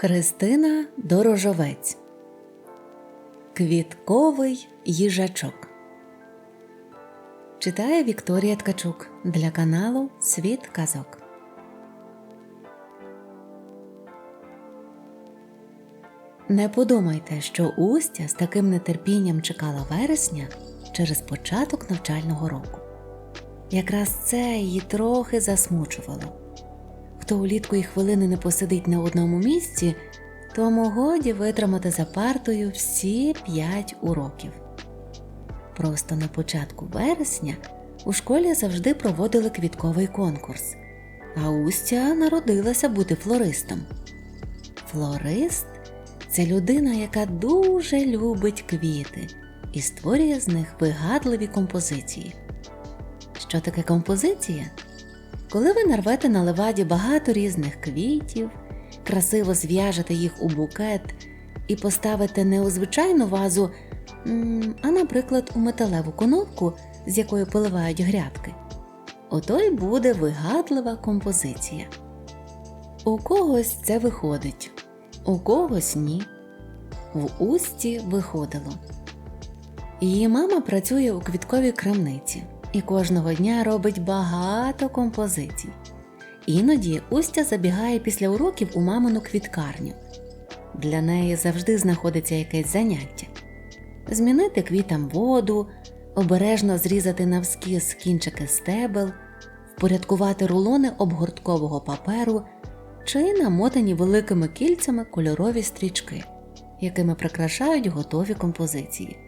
Христина Дорожовець Квітковий їжачок Читає Вікторія Ткачук для каналу Світ Казок. Не подумайте, що Устя з таким нетерпінням чекала вересня через початок навчального року. Якраз це її трохи засмучувало. Хто улітку і хвилини не посидить на одному місці, тому годі витримати за партою всі п'ять уроків. Просто на початку вересня у школі завжди проводили квітковий конкурс, а Устя народилася бути флористом. Флорист це людина, яка дуже любить квіти і створює з них вигадливі композиції. Що таке композиція? Коли ви нарвете на леваді багато різних квітів, красиво зв'яжете їх у букет і поставите не у звичайну вазу, а, наприклад, у металеву коновку, з якої поливають грядки, ото й буде вигадлива композиція. У когось це виходить, у когось ні. В усті виходило. Її мама працює у квітковій крамниці і кожного дня робить багато композицій. Іноді Устя забігає після уроків у мамину квіткарню. Для неї завжди знаходиться якесь заняття: змінити квітам воду, обережно зрізати навскіз кінчики стебел, впорядкувати рулони обгорткового паперу чи намотані великими кільцями кольорові стрічки, якими прикрашають готові композиції.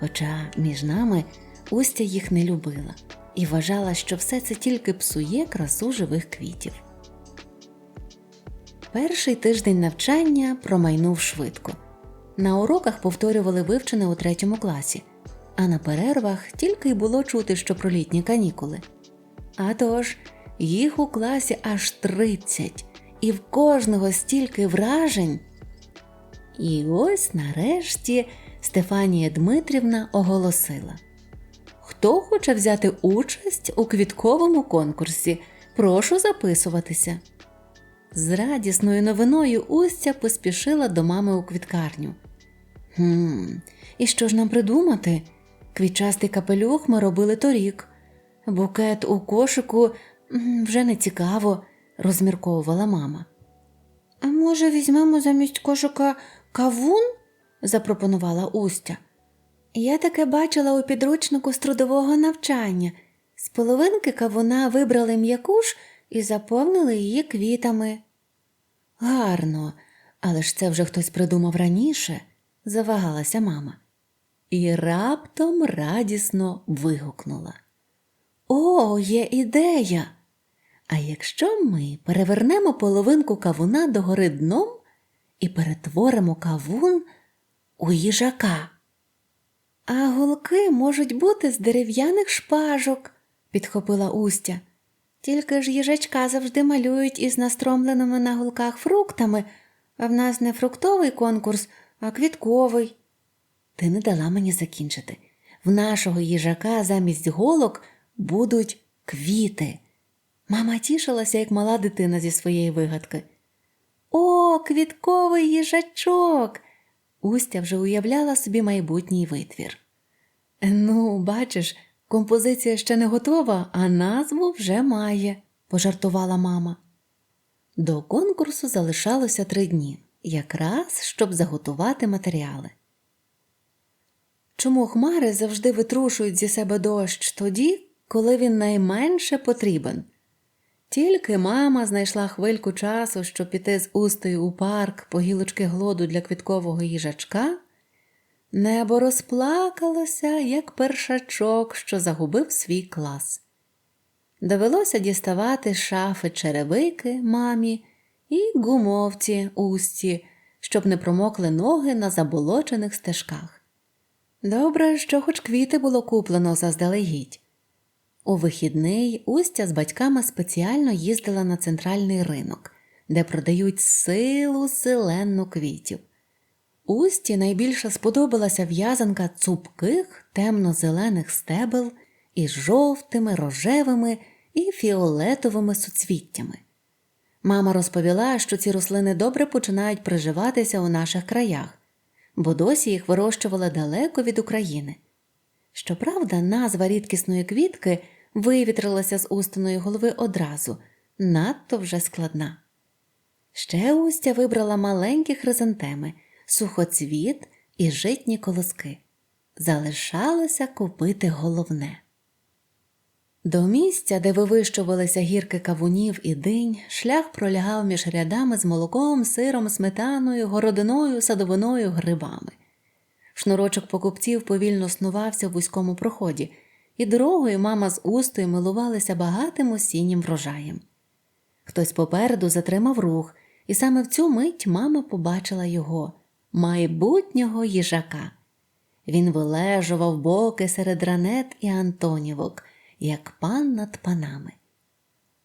Хоча між нами Устя їх не любила і вважала, що все це тільки псує красу живих квітів. Перший тиждень навчання промайнув швидко. На уроках повторювали вивчене у третьому класі, а на перервах тільки й було чути, що про літні канікули. А тож, їх у класі аж 30, і в кожного стільки вражень. І ось нарешті Стефанія Дмитрівна оголосила. Хто хоче взяти участь у квітковому конкурсі, прошу записуватися. З радісною новиною Устя поспішила до мами у квіткарню. Хм, і що ж нам придумати? Квітчастий капелюх ми робили торік. Букет у кошику вже не цікаво, розмірковувала мама. А може, візьмемо замість кошика кавун? запропонувала Устя. Я таке бачила у підручнику з трудового навчання. З половинки кавуна вибрали м'якуш і заповнили її квітами. Гарно, але ж це вже хтось придумав раніше, завагалася мама. І раптом радісно вигукнула. О, є ідея! А якщо ми перевернемо половинку кавуна догори дном і перетворимо кавун у їжака? А голки можуть бути з дерев'яних шпажок, підхопила Устя. Тільки ж їжачка завжди малюють із настромленими на голках фруктами, а в нас не фруктовий конкурс, а квітковий. Ти не дала мені закінчити. В нашого їжака замість голок будуть квіти. Мама тішилася, як мала дитина зі своєї вигадки. О, квітковий їжачок! Устя вже уявляла собі майбутній витвір. Ну, бачиш, композиція ще не готова, а назву вже має, пожартувала мама. До конкурсу залишалося три дні, якраз щоб заготувати матеріали. Чому хмари завжди витрушують зі себе дощ тоді, коли він найменше потрібен? Тільки мама знайшла хвильку часу, щоб піти з устою у парк по гілочки глоду для квіткового їжачка, небо розплакалося, як першачок, що загубив свій клас. Довелося діставати шафи черевики мамі і гумовці усті, щоб не промокли ноги на заболочених стежках. Добре, що хоч квіти було куплено заздалегідь. У вихідний Устя з батьками спеціально їздила на центральний ринок, де продають силу селенну квітів. Усті найбільше сподобалася в'язанка цупких темно-зелених стебел із жовтими, рожевими і фіолетовими суцвіттями. Мама розповіла, що ці рослини добре починають приживатися у наших краях, бо досі їх вирощували далеко від України. Щоправда, назва рідкісної квітки вивітрилася з устиної голови одразу, надто вже складна. Ще Устя вибрала маленькі хризантеми, сухоцвіт і житні колоски. Залишалося купити головне. До місця, де вивищувалися гірки кавунів і динь, шлях пролягав між рядами з молоком, сиром, сметаною, городиною, садовиною, грибами. Шнурочок покупців повільно снувався в вузькому проході, і дорогою мама з устою милувалися багатим осіннім врожаєм. Хтось попереду затримав рух, і саме в цю мить мама побачила його, майбутнього їжака. Він вилежував боки серед ранет і антонівок, як пан над панами.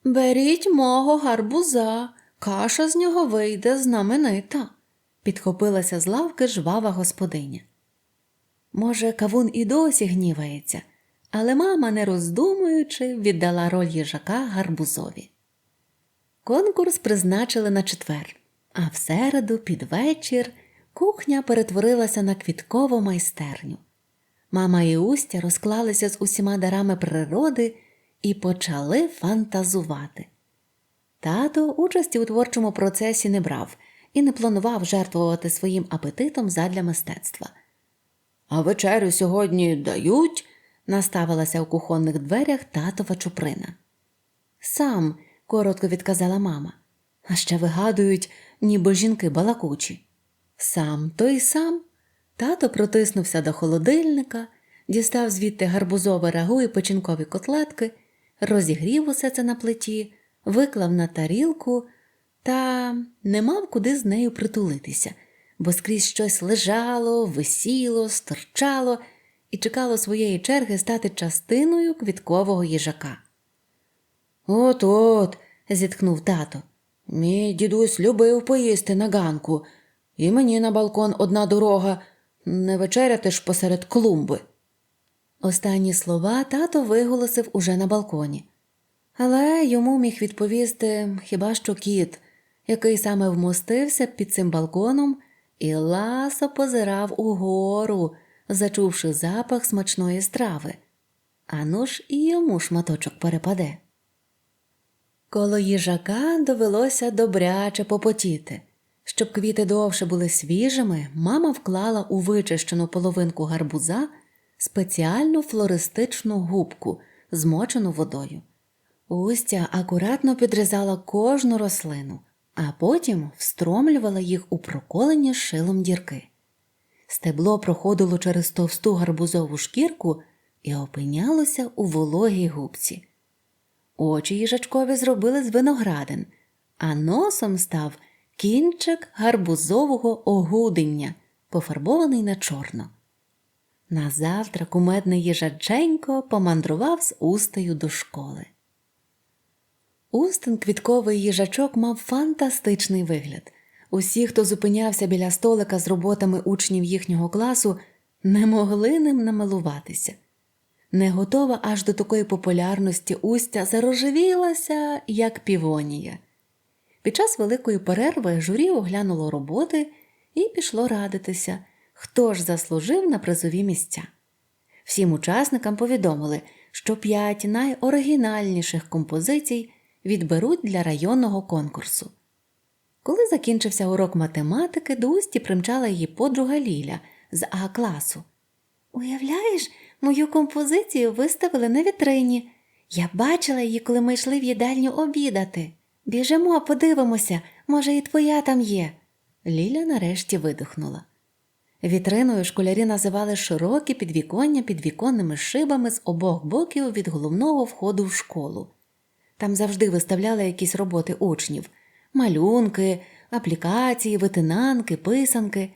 Беріть мого гарбуза, каша з нього вийде знаменита, підхопилася з лавки жвава господиня. Може, кавун і досі гнівається, але мама, не роздумуючи, віддала роль їжака гарбузові. Конкурс призначили на четвер, а в середу, під вечір, кухня перетворилася на квіткову майстерню. Мама і Устя розклалися з усіма дарами природи і почали фантазувати. Тато участі у творчому процесі не брав і не планував жертвувати своїм апетитом задля мистецтва. А вечерю сьогодні дають, наставилася у кухонних дверях татова чуприна. Сам, коротко відказала мама, а ще вигадують, ніби жінки балакучі. Сам той сам. Тато протиснувся до холодильника, дістав звідти гарбузове рагу і печінкові котлетки, розігрів усе це на плиті, виклав на тарілку та не мав куди з нею притулитися, бо скрізь щось лежало, висіло, стирчало і чекало своєї черги стати частиною квіткового їжака. От от, зітхнув тато. Мій дідусь любив поїсти на ганку, і мені на балкон одна дорога не вечеряти ж посеред клумби. Останні слова тато виголосив уже на балконі, але йому міг відповісти хіба що кіт, який саме вмостився під цим балконом і ласо позирав угору, зачувши запах смачної страви. Ану ж і йому шматочок перепаде. Коло їжака довелося добряче попотіти. Щоб квіти довше були свіжими, мама вклала у вичищену половинку гарбуза спеціальну флористичну губку, змочену водою. Устя акуратно підрізала кожну рослину, а потім встромлювала їх у проколені шилом дірки. Стебло проходило через товсту гарбузову шкірку і опинялося у вологій губці. Очі їжачкові зробили з виноградин, а носом став кінчик гарбузового огудення, пофарбований на чорно. Назавтра кумедний їжаченько помандрував з устею до школи. Устин квітковий їжачок мав фантастичний вигляд. Усі, хто зупинявся біля столика з роботами учнів їхнього класу, не могли ним намилуватися. Не готова аж до такої популярності Устя зарожевілася, як півонія. Під час великої перерви журі оглянуло роботи і пішло радитися, хто ж заслужив на призові місця. Всім учасникам повідомили, що п'ять найоригінальніших композицій відберуть для районного конкурсу. Коли закінчився урок математики, до Усті примчала її подруга Ліля з А класу. Уявляєш, мою композицію виставили на вітрині. Я бачила її, коли ми йшли в їдальню обідати. Біжимо, подивимося, може, і твоя там є. Ліля нарешті видихнула. Вітриною школярі називали широкі підвіконня під віконними шибами з обох боків від головного входу в школу. Там завжди виставляли якісь роботи учнів малюнки, аплікації, витинанки, писанки.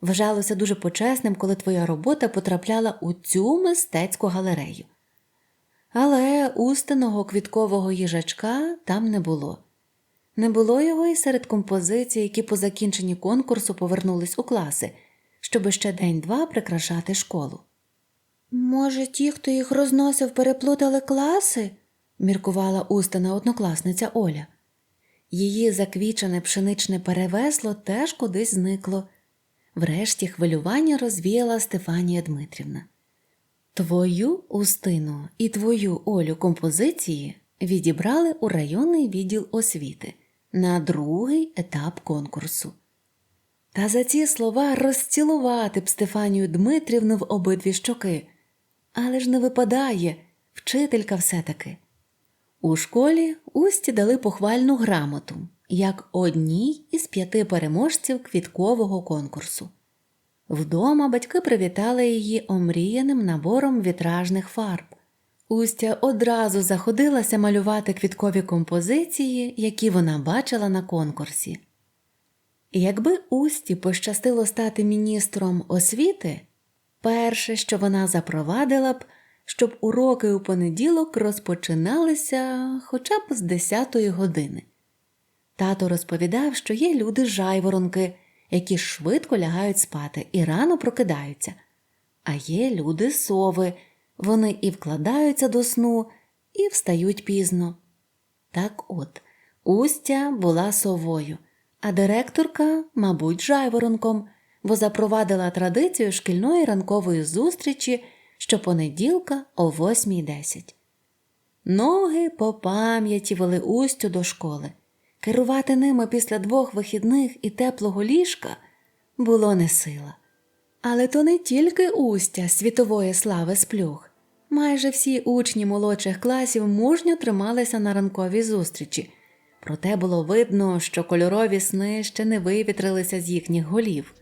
Вважалося дуже почесним, коли твоя робота потрапляла у цю мистецьку галерею. Але устиного квіткового їжачка там не було. Не було його і серед композицій, які по закінченні конкурсу повернулись у класи, щоби ще день-два прикрашати школу. Може, ті, хто їх розносив, переплутали класи? міркувала устина однокласниця Оля. Її заквічене пшеничне перевесло теж кудись зникло. Врешті хвилювання розвіяла Стефанія Дмитрівна. Твою Устину і твою Олю композиції відібрали у районний відділ освіти на другий етап конкурсу. Та за ці слова розцілувати б Стефанію Дмитрівну в обидві щоки. Але ж не випадає, вчителька все-таки. У школі Усті дали похвальну грамоту як одній із п'яти переможців квіткового конкурсу. Вдома батьки привітали її омріяним набором вітражних фарб. Устя одразу заходилася малювати квіткові композиції, які вона бачила на конкурсі. Якби Усті пощастило стати міністром освіти, перше, що вона запровадила б, щоб уроки у понеділок розпочиналися хоча б з 10-ї години. Тато розповідав, що є люди жайворонки, які швидко лягають спати і рано прокидаються, а є люди сови, вони і вкладаються до сну, і встають пізно. Так от, Устя була совою, а директорка, мабуть, жайворонком, бо запровадила традицію шкільної ранкової зустрічі щопонеділка о 8.10. Ноги по пам'яті вели Устю до школи. Керувати ними після двох вихідних і теплого ліжка було не сила. Але то не тільки Устя світової слави сплюх. Майже всі учні молодших класів мужньо трималися на ранковій зустрічі, проте було видно, що кольорові сни ще не вивітрилися з їхніх голів.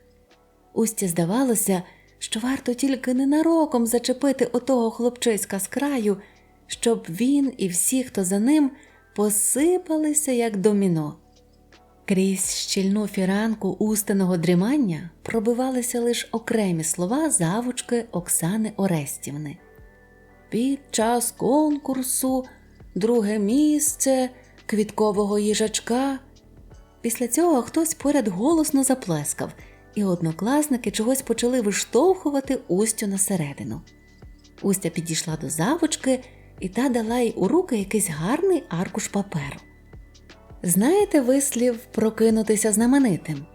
Усті здавалося, що варто тільки ненароком зачепити отого хлопчиська з краю, щоб він і всі, хто за ним, посипалися, як доміно. Крізь щільну фіранку устиного дрімання пробивалися лише окремі слова завучки Оксани Орестівни. Під час конкурсу, друге місце, квіткового їжачка. Після цього хтось поряд голосно заплескав, і однокласники чогось почали виштовхувати Устю на середину. Устя підійшла до завучки, і та дала їй у руки якийсь гарний аркуш паперу. Знаєте вислів прокинутися знаменитим?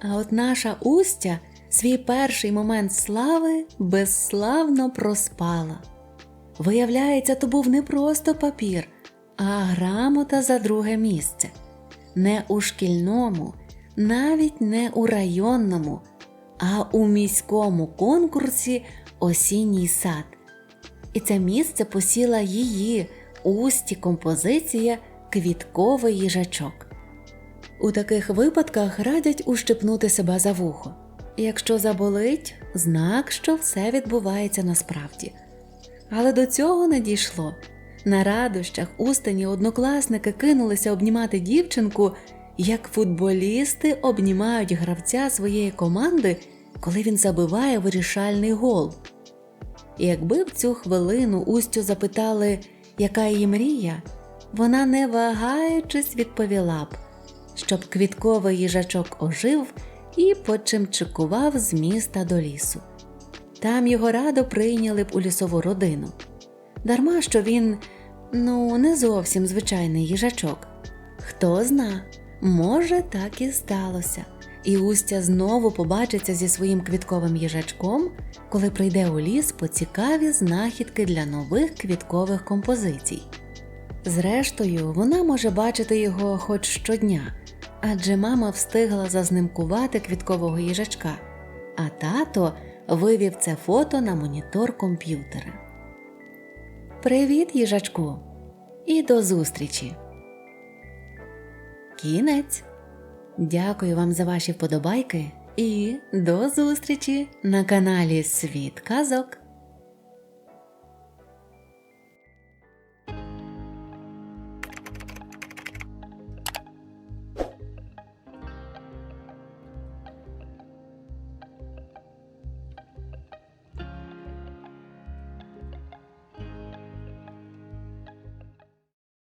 А от наша Устя свій перший момент слави безславно проспала. Виявляється, то був не просто папір, а грамота за друге місце. Не у шкільному, навіть не у районному, а у міському конкурсі Осінній сад. І це місце посіла її усті композиція Квітковий їжачок. У таких випадках радять ущипнути себе за вухо. Якщо заболить, знак, що все відбувається насправді. Але до цього не дійшло. На радощах устані однокласники кинулися обнімати дівчинку, як футболісти обнімають гравця своєї команди, коли він забиває вирішальний гол. І якби в цю хвилину Устю запитали, яка її мрія, вона, не вагаючись, відповіла б, щоб квітковий їжачок ожив і почимчикував з міста до лісу. Там його радо прийняли б у лісову родину. Дарма що він, ну, не зовсім звичайний їжачок. Хто зна, може, так і сталося. І Устя знову побачиться зі своїм квітковим їжачком, коли прийде у ліс по цікаві знахідки для нових квіткових композицій. Зрештою, вона може бачити його хоч щодня, адже мама встигла зазнимкувати квіткового їжачка, а тато вивів це фото на монітор комп'ютера. Привіт, їжачку! І до зустрічі! Кінець! Дякую вам за ваші вподобайки і до зустрічі на каналі Світ Казок.